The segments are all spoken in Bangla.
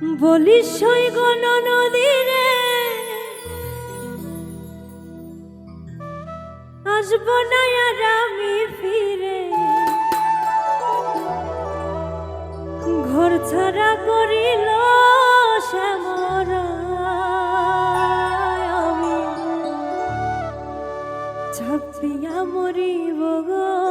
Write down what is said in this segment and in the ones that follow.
বলি সৈগ নদী আসব না আর আমি ফিরে। ঘর ছাড়া করিল মরিব গো।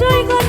বিষয়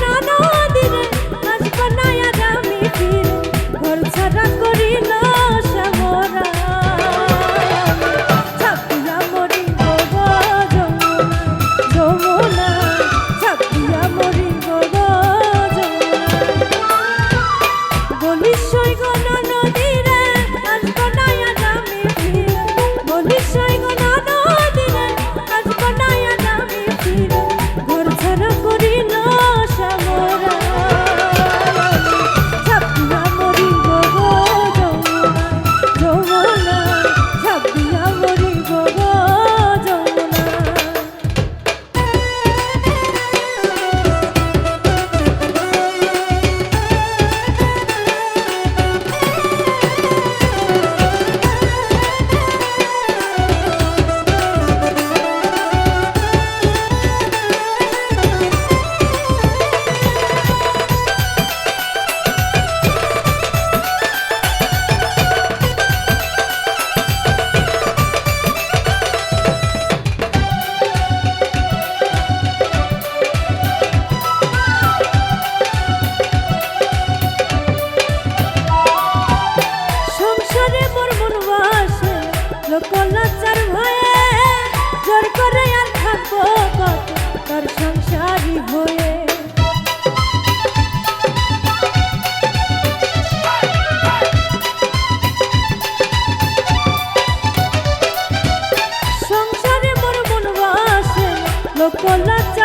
คนละใจ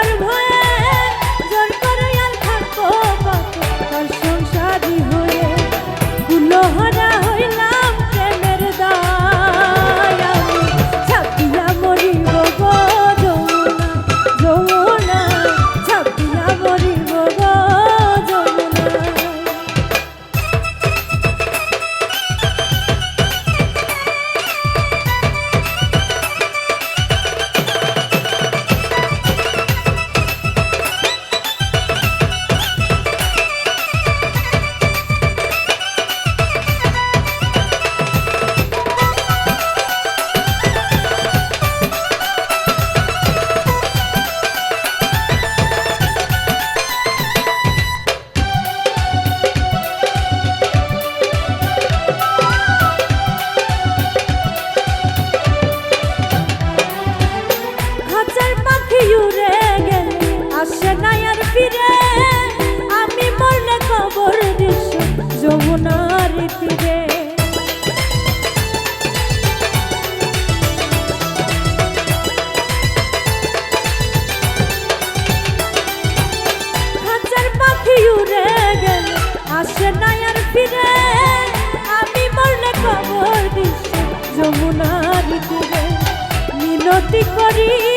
যমুনা কূলে মিনতি করি।